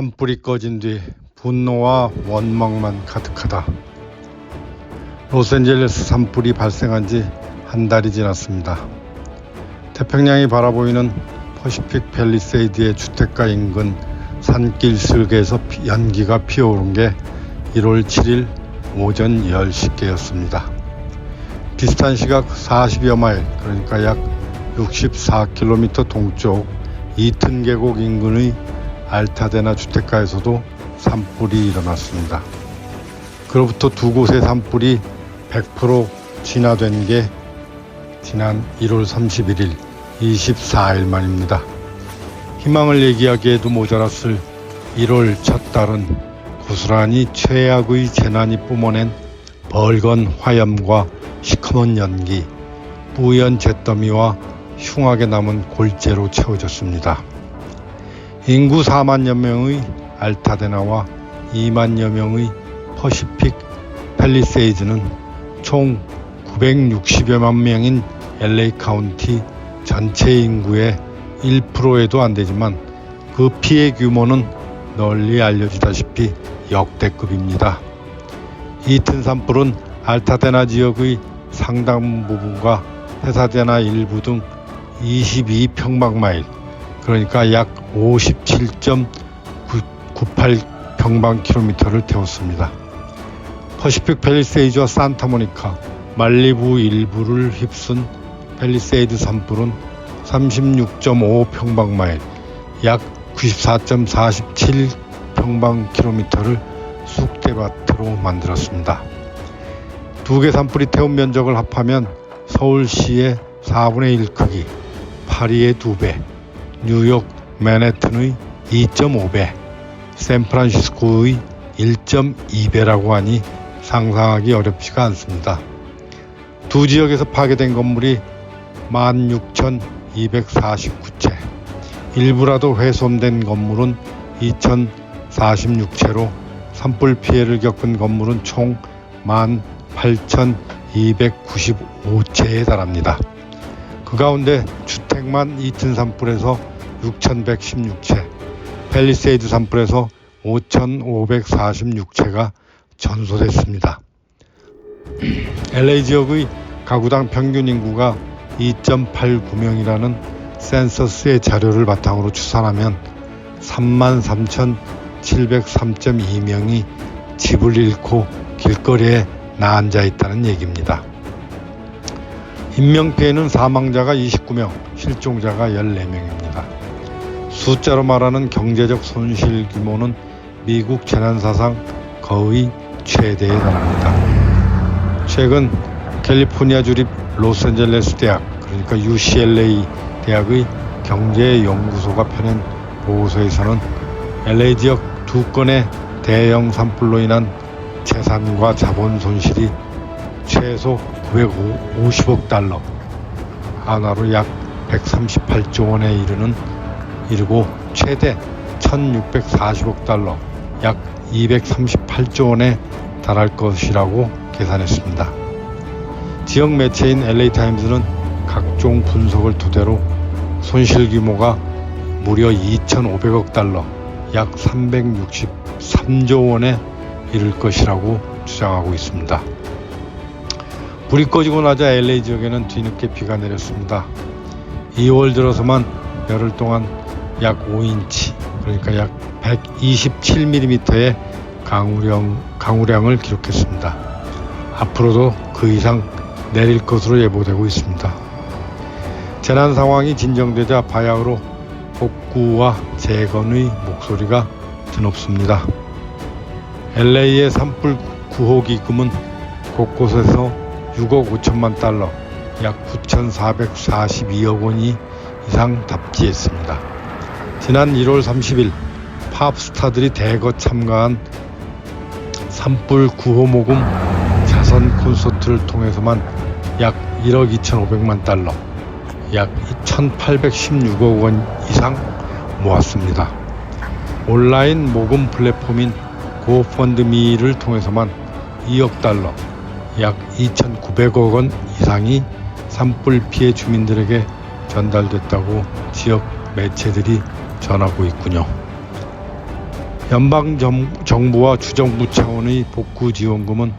산불이 꺼진 뒤 분노와 원망만 가득하다. 로스앤젤레스 산불이 발생한 지 한 달이 지났습니다. 태평양이 바라보이는 퍼시픽 팰리세이드의 주택가 인근 산길 슬개에서 피- 연기가 피어오른 게 1월 7일 오전 10시께였습니다. 비슷한 시각 40여 마일, 그러니까 약 64km 동쪽 이튼 계곡 인근의 알타데나 주택가에서도 산불이 일어났습니다. 그로부터 두 곳의 산불이 100% 진화된 게 지난 1월 31일 24일 만입니다. 희망을 얘기하기에도 모자랐을 1월 첫 달은 고스란히 최악의 재난이 뿜어낸 벌건 화염과 시커먼 연기, 뿌연 잿더미와 흉하게 남은 골재로 채워졌습니다. 인구 4만여 명의 알타데나와 2만여 명의 퍼시픽 팰리세이드는 총 960여만 명인 LA 카운티 전체 인구의 1%에도 안 되지만 그 피해 규모는 널리 알려지다시피 역대급입니다. 이 튼 산불은 알타데나 지역의 상당 부분과 페사데나 일부 등 22평방마일 그러니까 약 57.98 평방킬로미터를 태웠습니다. 퍼시픽 팰리세이드와 산타모니카, 말리부 일부를 휩쓴 팰리세이드 산불은 36.5 평방마일, 약 94.47 평방킬로미터를 쑥대밭으로 만들었습니다. 두 개 산불이 태운 면적을 합하면 서울시의 4분의 1 크기, 파리의 2배, 뉴욕 맨해튼의 2.5배, 샌프란시스코의 1.2배라고 하니 상상하기 어렵지가 않습니다. 두 지역에서 파괴된 건물이 16,249채, 일부라도 훼손된 건물은 2,046채로 산불 피해를 겪은 건물은 총 18,295채에 달합니다. 그 가운데 주택만 이튼 산불에서 6,116채, 팰리세이드 산불에서 5,546채가 전소됐습니다. LA 지역의 가구당 평균 인구가 2.89명이라는 센서스의 자료를 바탕으로 추산하면 33,703.2명이 집을 잃고 길거리에 나앉아 있다는 얘기입니다. 인명피해는 사망자가 29명, 실종자가 14명입니다. 숫자로 말하는 경제적 손실 규모는 미국 재난사상 거의 최대에 달합니다. 최근 캘리포니아 주립 로스앤젤레스 대학 그러니까 UCLA 대학의 경제연구소가 펴낸 보고서에서는 LA 지역 두 건의 대형 산불로 인한 재산과 자본 손실이 최소 950억 달러, 하나로 약 138조 원에 이르는 이르고 최대 1640억 달러, 약 238조 원에 달할 것이라고 계산했습니다. 지역 매체인 LA타임즈는 각종 분석을 토대로 손실 규모가 무려 2,500억 달러, 약 363조 원에 이를 것이라고 주장하고 있습니다. 불이 꺼지고 나자 LA 지역에는 뒤늦게 비가 내렸습니다. 2월 들어서만 열흘 동안 약 5인치, 그러니까 약 127mm의 강우량, 강우량을 기록했습니다. 앞으로도 그 이상 내릴 것으로 예보되고 있습니다. 재난 상황이 진정되자 바야흐로 복구와 재건의 목소리가 드높습니다. LA의 산불 구호 기금은 곳곳에서 6억 5천만 달러, 약 9,442억 원이 이상 답지했습니다. 지난 1월 30일 팝스타들이 대거 참가한 산불 구호 모금 자선 콘서트를 통해서만 약 1억 2,500만 달러, 약 2,816억 원 이상 모았습니다. 온라인 모금 플랫폼인 고펀드미를 통해서만 2억 달러, 약 2,900억 원 이상이 산불 피해 주민들에게 전달됐다고 지역 매체들이 전하고 있군요. 연방 정- 정부와 주정부 차원의 복구 지원금은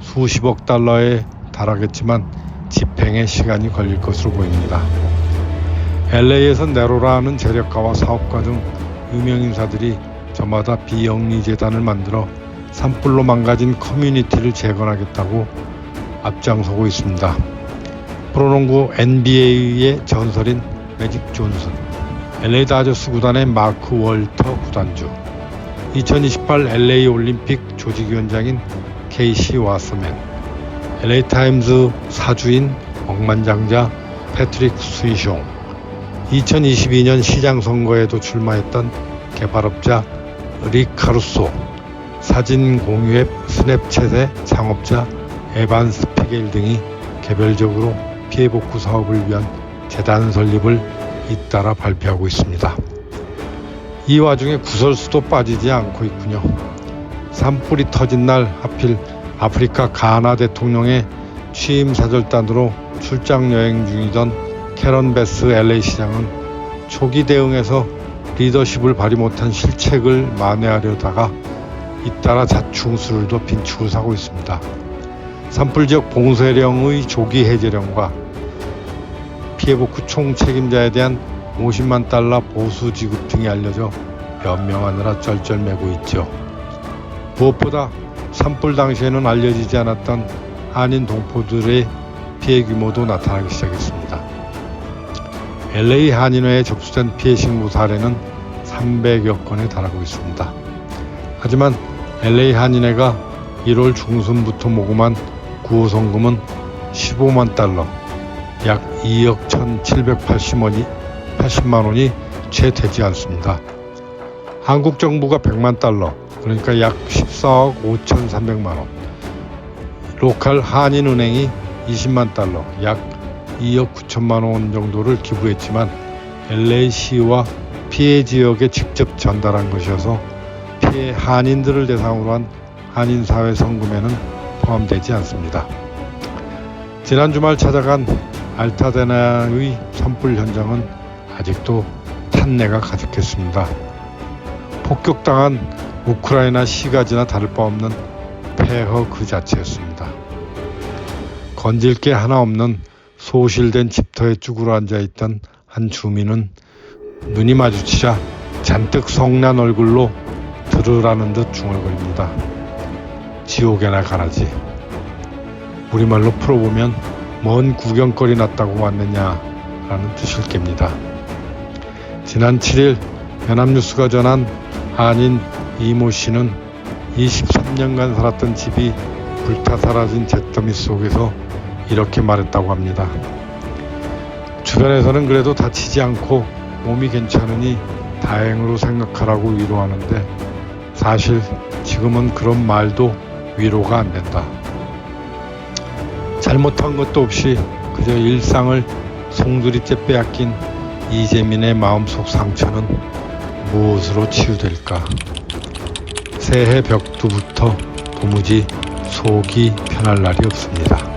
수십억 달러에 달하겠지만 집행에 시간이 걸릴 것으로 보입니다. LA에서 네로라는 재력가와 사업가 등 유명 인사들이 저마다 비영리 재단을 만들어 산불로 망가진 커뮤니티를 재건하겠다고 앞장서고 있습니다. 프로농구 NBA의 전설인 매직 존슨, LA 다저스 구단의 마크 월터 구단주, 2028 LA 올림픽 조직위원장인 케이시 와스맨, LA 타임즈 사주인 억만장자 패트릭 스위숑, 2022년 시장 선거에도 출마했던 개발업자 릭 카루소, 사진 공유 앱 스냅챗의 창업자 에반 스 피겔 등이 개별적으로 피해 복구 사업을 위한 재단 설립을 잇따라 발표하고 있습니다. 이 와중에 구설수도 빠지지 않고 있군요. 산불이 터진 날 하필 아프리카 가나 대통령의 취임 사절단으로 출장 여행 중이던 캐런 베스 LA 시장은 초기 대응에서 리더십을 발휘 못한 실책을 만회하려다가 잇따라 자충수를도 빈축을 사고 있습니다. 산불 지역 봉쇄령의 조기 해제령과 피해 복구 총 책임자에 대한 50만 달러 보수 지급 등이 알려져 연명하느라 쩔쩔매고 있죠. 무엇보다 산불 당시에는 알려지지 않았던 한인 동포들의 피해 규모도 나타나기 시작했습니다. LA 한인회에 접수된 피해 신고 사례는 300여 건에 달하고 있습니다. 하지만 LA 한인회가 1월 중순부터 모금한 구호성금은 15만 달러, 약 2억 1,780원이 80만 원이 채 되지 않습니다. 한국 정부가 100만 달러, 그러니까 약 14억 5,300만 원. 로컬 한인은행이 20만 달러, 약 2억 9천만 원 정도를 기부했지만 LA시와 피해 지역에 직접 전달한 것이어서 피해 한인들을 대상으로 한 한인 사회 성금에는 포함되지 않습니다. 지난 주말 찾아간 알타데나의 산불 현장은 아직도 탄내가 가득했습니다. 폭격당한 우크라이나 시가지나 다를 바 없는 폐허 그 자체였습니다. 건질 게 하나 없는 소실된 집터에 쭈그러 앉아 있던 한 주민은 눈이 마주치자 잔뜩 성난 얼굴로 들으라는 듯 중얼거립니다. 지옥에나 가라지. 우리말로 풀어보면 먼 구경거리 났다고 왔느냐라는 뜻일 겁니다. 지난 7일 연합뉴스가 전한 한인 이모 씨는 23년간 살았던 집이 불타 사라진 잿더미 속에서 이렇게 말했다고 합니다. 주변에서는 그래도 다치지 않고 몸이 괜찮으니 다행으로 생각하라고 위로하는데 사실 지금은 그런 말도 위로가 안 된다. 잘못한 것도 없이 그저 일상을 송두리째 빼앗긴 이재민의 마음속 상처는 무엇으로 치유될까? 새해 벽두부터 도무지 속이 편할 날이 없습니다.